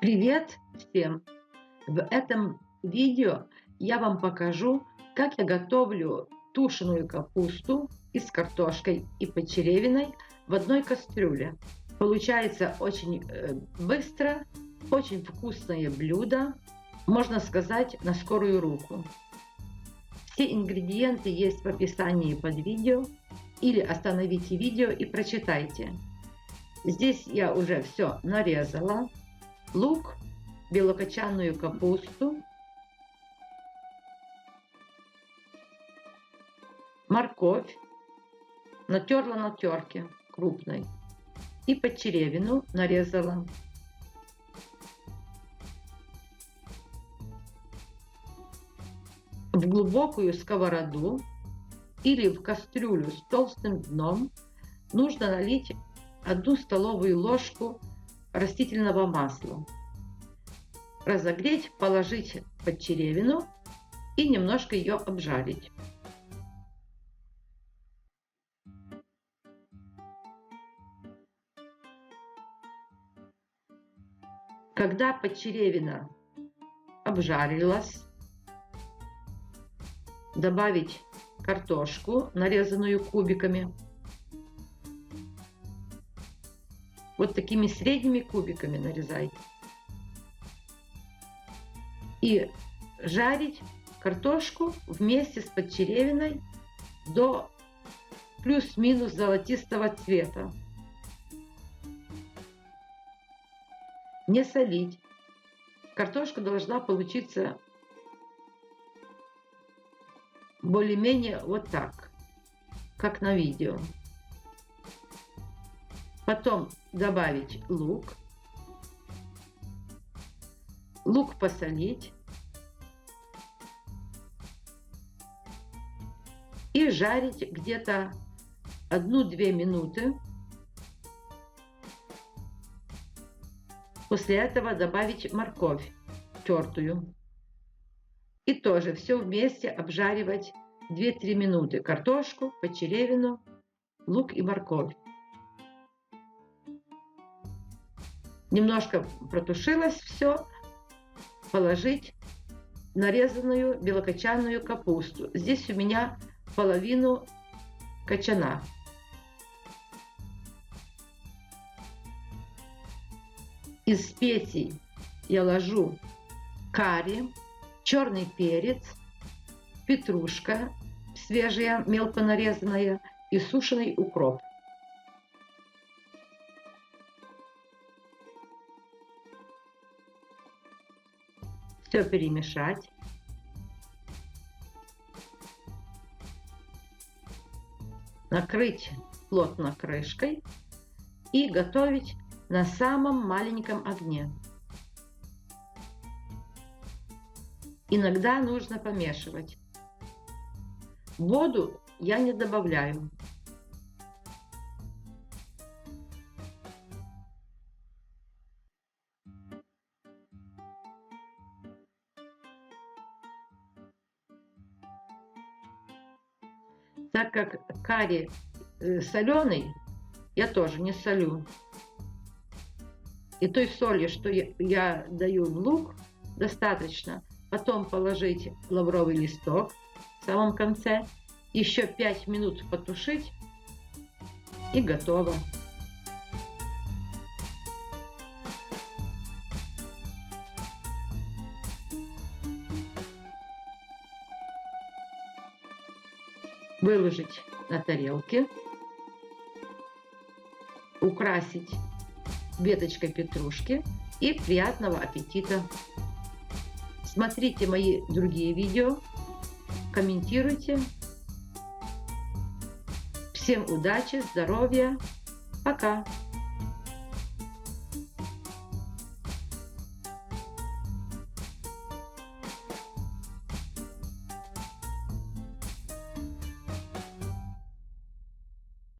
Привет всем! В этом видео я вам покажу, как я готовлю тушеную капусту и с картошкой и почеревиной в одной кастрюле. Получается очень э, быстро, очень вкусное блюдо, можно сказать, на скорую руку. Все ингредиенты есть в описании под видео. Или остановите видео и прочитайте. Здесь я уже все нарезала. Лук, белокочанную капусту, морковь, натерла на терке крупной. И подчеревину нарезала. В глубокую сковороду или в кастрюлю с толстым дном нужно налить одну столовую ложку растительного масла. Разогреть, положить под черевину и немножко ее обжарить. Когда подчеревина обжарилась, добавить картошку, нарезанную кубиками. Вот такими средними кубиками нарезайте. И жарить картошку вместе с подчеревиной до плюс-минус золотистого цвета. Не солить. Картошка должна получиться более-менее вот так, как на видео. Потом добавить лук. Лук посолить. И жарить где-то 1-2 минуты. После этого добавить морковь тертую. И тоже все вместе обжаривать 2-3 минуты. Картошку, почеревину, лук и морковь. Немножко протушилось все. Положить нарезанную белокочанную капусту. Здесь у меня половину кочана. Из специй я ложу карри, черный перец, петрушка свежая, мелко нарезанная и сушеный укроп. Все перемешать. Накрыть плотно крышкой и готовить на самом маленьком огне. Иногда нужно помешивать. Воду я не добавляю. Так как карри э, соленый, я тоже не солю. И той соли, что я, даю в лук, достаточно потом положить лавровый листок в самом конце, еще 5 минут потушить и готово. Выложить на тарелке, украсить веточкой петрушки и приятного аппетита! Смотрите мои другие видео, комментируйте. Всем удачи, здоровья, пока!